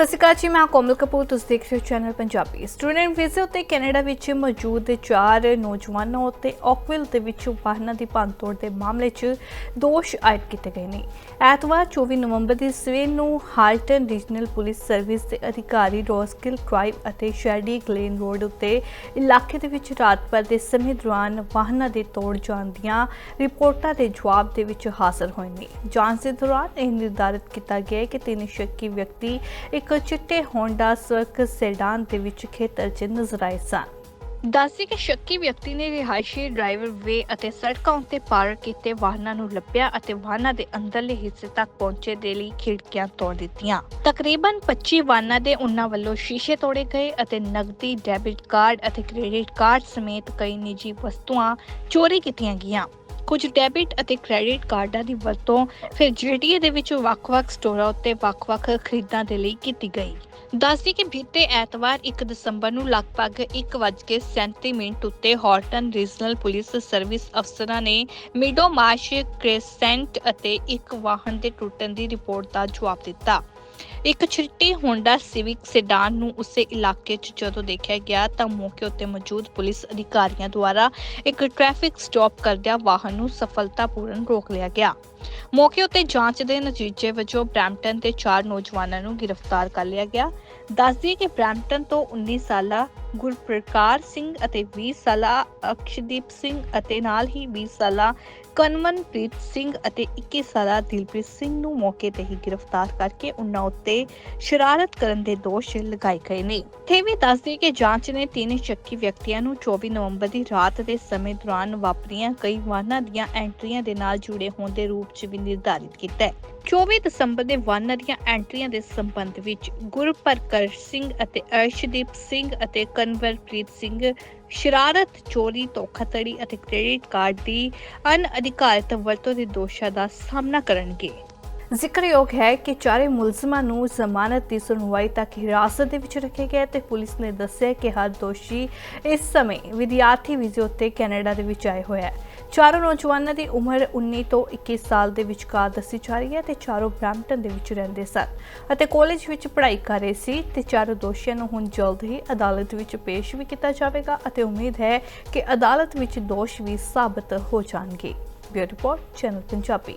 ਸਤਿ ਸ਼੍ਰੀ ਅਕਾਲ ਜੀ, ਮੈਂ ਕੋਮਲ ਕਪੂਰ, ਤੁਸੀਂ ਦੇਖ ਰਹੇ ਹੋ ਚੈਨਲ ਪੰਜਾਬੀ। ਸਟੂਡੈਂਟ ਵੀਜ਼ੇ ਉੱਤੇ ਕੈਨੇਡਾ ਵਿੱਚ ਮੌਜੂਦ ਚਾਰ ਨੌਜਵਾਨਾਂ ਉੱਤੇ ਔਕਵਿਲ ਦੇ ਵਿੱਚ ਵਾਹਨਾਂ ਦੀ ਭੰਨਤੋੜ ਦੇ ਮਾਮਲੇ 'ਚ ਦੋਸ਼ ਆਇਦ ਕੀਤੇ ਗਏ ਨੇ। ਐਤਵਾਰ 24 ਨਵੰਬਰ ਦੀ ਸਵੇਰ ਨੂੰ ਹਾਲਟਨ ਰੀਜਨਲ ਪੁਲਿਸ ਸਰਵਿਸ ਦੇ ਅਧਿਕਾਰੀ ਰੋਸਕਿਲ ਡਰਾਈਵ ਅਤੇ ਸ਼ੈਡੀ ਗਲੇਨ ਰੋਡ ਉੱਤੇ ਇਲਾਕੇ ਦੇ ਵਿੱਚ ਰਾਤ ਭਰ ਦੇ ਸਮੇਂ ਦੌਰਾਨ ਵਾਹਨਾਂ ਦੇ ਤੋੜ ਜਾਣ ਦੀਆਂ ਰਿਪੋਰਟਾਂ ਦੇ ਜਵਾਬ ਦੇ ਵਿੱਚ ਹਾਜ਼ਰ ਹੋਏ ਨੇ। ਜਾਂਚ ਦੇ ਦੌਰਾਨ ਇਹ ਨਿਰਧਾਰਿਤ ਕੀਤਾ ਗਿਆ ਕਿ ਤਿੰਨ ਸ਼ੱਕੀ ਵਿਅਕਤੀ ਇੱਕ ਚਿੱਟੇ ਹੋਂਡਾ ਸਵਰਕ ਸੈਡਾਨ ਦੇ ਵਿੱਚ ਖੇਤਰ 'ਚ ਨਜ਼ਰ ਆਏ ਸਨ। ਦੱਸੀ ਕਿ ਸ਼ੱਕੀ ਵਿਅਕਤੀ ਨੇ ਰਿਹਾਇਸ਼ੀ ਡਰਾਈਵਰ ਵੇ ਅਤੇ ਸੜਕਾਂ ਉੱਤੇ ਪਾਰਕ ਕੀਤੇ ਵਾਹਨਾਂ ਨੂੰ ਲੱਭਿਆ ਅਤੇ ਵਾਹਨਾਂ ਦੇ ਅੰਦਰਲੇ ਹਿੱਸੇ ਤੱਕ ਪਹੁੰਚੇ ਦੇ ਲਈ ਖਿੜਕੀਆਂ ਤੋੜ ਦਿੱਤੀਆਂ। ਤਕਰੀਬਨ 25 ਵਾਹਨਾਂ ਦੇ ਉਹਨਾਂ ਵੱਲੋਂ ਸ਼ੀਸ਼ੇ ਤੋੜੇ ਗਏ ਅਤੇ ਨਕਦੀ, ਡੈਬਿਟ ਕਾਰਡ ਅਤੇ ਕ੍ਰੈਡਿਟ ਕਾਰਡ ਸਮੇਤ ਕਈ ਨਿੱਜੀ ਵਸਤੂਆਂ ਚੋਰੀ ਕੀਤੀਆਂ ਗਈਆਂ। ਕੁਝ ਡੈਬਿਟ ਅਤੇ ਕ੍ਰੈਡਿਟ ਕਾਰਡਾਂ ਦੀ ਵਰਤੋਂ ਫਿਰ ਜੀਟੀਏ ਦੇ ਵਿੱਚ ਵੱਖ-ਵੱਖ ਸਟੋਰਾਂ ਉੱਤੇ ਵੱਖ-ਵੱਖ ਖਰੀਦਾਂ ਦੇ ਲਈ ਕੀਤੀ ਗਈ। ਦੱਸਦੀ ਕਿ ਬੀਤੇ ਐਤਵਾਰ 1 ਦਸੰਬਰ ਨੂੰ ਲਗਭਗ 1:37 ਮਿੰਟ ਉੱਤੇ ਹਾਰਟਨ ਰੀਜਨਲ ਪੁਲਿਸ ਸਰਵਿਸ ਅਫਸਰਾਂ ਨੇ ਮਿਡੋ ਮਾਰਸ਼, ਕ੍ਰੈਸੈਂਟ ਅਤੇ ਇੱਕ ਵਾਹਨ ਦੇ ਟੁੱਟਣ ਦੀ ਰਿਪੋਰਟ ਦਾ ਜਵਾਬ ਦਿੱਤਾ। ਇੱਕ ਛਿੱਟੀ ਹੋਂਡਾ ਸਿਵਿਕ ਸੈਡਾਨ ਨੂੰ ਉਸੇ ਇਲਾਕੇ 'ਚ ਜਦੋਂ ਦੇਖਿਆ ਗਿਆ ਤਾਂ ਮੌਕੇ ਉੱਤੇ ਮੌਜੂਦ ਪੁਲਿਸ ਅਧਿਕਾਰੀਆਂ ਦੁਆਰਾ ਇੱਕ ਟ੍ਰੈਫਿਕ ਸਟਾਪ ਕਰਦਿਆਂ ਵਾਹਨ ਨੂੰ ਸਫਲਤਾਪੂਰਨ ਰੋਕ ਲਿਆ ਗਿਆ। ਮੌਕੇ ਉੱਤੇ ਜਾਂਚ ਦੇ ਨਤੀਜੇ ਵਜੋਂ ਬ੍ਰੈਂਪਟਨ ਦੇ ਚਾਰ ਨੌਜਵਾਨਾਂ ਨੂੰ ਗ੍ਰਿਫਤਾਰ ਕਰ ਲਿਆ ਗਿਆ। ਦੱਸਦੀ ਕਿ ਬ੍ਰੈਂਪਟਨ ਤੋਂ 19 ਸਾਲਾ ਗੁਰਪ੍ਰਕਾਰ ਸਿੰਘ ਅਤੇ 20 ਸਾਲਾ, ਅਕਸ਼ਦੀਪ ਸਿੰਘ ਅਤੇ ਨਾਲ ਹੀ 20 ਸਾਲਾ, ਕਨਮਨਪ੍ਰੀਤ ਸਿੰਘ ਅਤੇ 21 ਸਾਲਾ ਦਿਲਪ੍ਰੀਤ ਸਿੰਘ ਨੂੰ ਮੌਕੇ ਤੇ ਹੀ ਗ੍ਰਿਫਤਾਰ ਕਰਕੇ ਉਨ੍ਹਾਂ ਉੱਤੇ ਸ਼ਰਾਰਤ ਕਰਨ ਦੇ ਦੋਸ਼ ਲਗਾਏ ਗਏ ਨੇ। ਤੇ ਦੱਸਦੀ ਕਿ ਜਾਂਚ ਨੇ ਤਿੰਨ ਸ਼ੱਕੀ ਵਿਅਕਤੀਆਂ ਨੂੰ 24 ਨਵੰਬਰ ਦੀ ਰਾਤ ਦੇ ਸਮੇਂ ਦੌਰਾਨ ਵਾਪਰੀਆਂ ਕਈ ਵਾਹਨਾਂ ਦੀਆਂ ਐਂਟਰੀਆਂ ਦੇ ਨਾਲ ਜੁੜੇ ਹੋਣ ਦੇ ਰੂਪ 'ਚ ਵੀ ਨਿਰਧਾਰਿਤ ਕੀਤਾ ਹੈ। 24 ਦਸੰਬਰ ਦੇ ਵਾਹਨਾਂ ਦੀਆਂ ਐਂਟਰੀਆਂ ਦੇ ਸੰਬੰਧ ਵਿੱਚ ਗੁਰਪ੍ਰਕਰ ਸਿੰਘ ਅਤੇ ਅਰਸ਼ਦੀਪ ਸਿੰਘ ਅਤੇ ਕਨਵਰਪ੍ਰੀਤ ਸਿੰਘ ਸ਼ਰਾਰਤ, ਚੋਰੀ, ਧੋਖਾਧੜੀ ਅਤੇ ਕ੍ਰੈਡਿਟ ਕਾਰਡ ਦੀ ਅਨਅਧਿਕਾਰਤ ਵਰਤੋਂ ਦੇ ਦੋਸ਼ਾਂ ਦਾ ਸਾਹਮਣਾ ਕਰਨਗੇ। ਜ਼ਿਕਰਯੋਗ ਹੈ ਕਿ ਚਾਰੇ ਮੁਲਜ਼ਮਾਂ ਨੂੰ ਜ਼ਮਾਨਤ ਦੀ ਸੁਣਵਾਈ ਤੱਕ ਹਿਰਾਸਤ ਦੇ ਵਿੱਚ ਰੱਖਿਆ ਗਿਆ ਹੈ ਤੇ ਪੁਲਿਸ ਨੇ ਦੱਸਿਆ ਕਿ ਹਰ ਦੋਸ਼ੀ ਇਸ ਸਮੇਂ ਵਿਦਿਆਰਥੀ ਵੀਜ਼ੇ ਉੱਤੇ ਕੈਨੇਡਾ ਦੇ ਵਿੱਚ ਆਏ ਹੋਇਆ ਹੈ। ਚਾਰੋਂ ਨੌਜਵਾਨਾਂ ਦੀ ਉਮਰ 19 ਤੋਂ 21 ਸਾਲ ਦੇ ਵਿਚਕਾਰ ਦੱਸੀ ਜਾ ਰਹੀ ਹੈ ਤੇ ਚਾਰੋਂ ਬ੍ਰੈਂਪਟਨ ਦੇ ਵਿੱਚ ਰਹਿੰਦੇ ਸਨ ਅਤੇ ਕਾਲਜ ਵਿੱਚ ਪੜ੍ਹਾਈ ਕਰ ਰਹੇ ਸੀ ਤੇ ਚਾਰੋਂ ਦੋਸ਼ੀਆਂ ਨੂੰ ਹੁਣ ਜਲਦ ਹੀ ਅਦਾਲਤ ਵਿੱਚ ਪੇਸ਼ ਵੀ ਕੀਤਾ ਜਾਵੇਗਾ ਅਤੇ ਉਮੀਦ ਹੈ ਕਿ ਅਦਾਲਤ ਵਿੱਚ ਦੋਸ਼ ਵੀ ਸਾਬਤ ਹੋ ਜਾਣਗੇ। Beauty report, channel Punjabi.